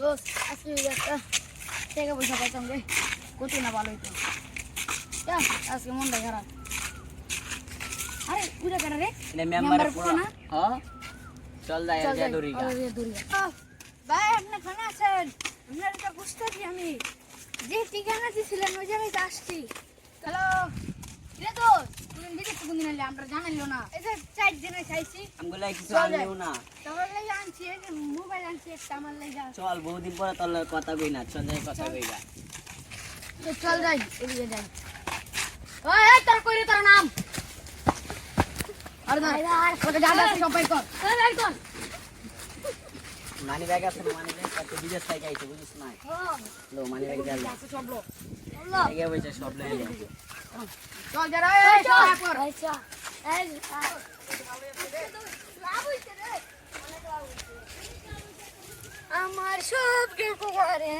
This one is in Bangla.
দোস্ত আজকে একটা টাকা পয়সা পাইতাম রে কত না ভালো হইতো আজকে মনটা খারাপ আরে ঘুরে কেন রে মেম্বার মেম্বার পুরো পুরো না? হ্যাঁ চল যাই যা যাই, গা চল যাই, দড়ি গা। ভাই আপনি খানা আছেন আপনার এটা বুঝতেছি আমি যে ঠিকানা দিয়েছিলেন ওই জায়গায় তো আসছি হ্যালো রে দোস্ত তুমি দিদি কোন আমরা জানাইলো না এই যে চার দিনে খাইছি আমগুলা কিছু না মোবাইল আনছি একটা আমার লেগে চল বহুদিন পরে তোর লগে কথা কই না চল যাই কথা কই চল যাই এদিকে যাই। ওই এই তোর কইরে তোর নাম? আরে না ওকে যা যা সবাই কর। এই কর। মানি ব্যাগ আছে মানি ব্যাগ কত বিদেশ থেকে আইছে বুঝিস না লো মানি ব্যাগ আছে সব লোক আগে বইছে সব লে চল যা রে এই চল। কর। আচ্ছা এই আমার সব কেউ করে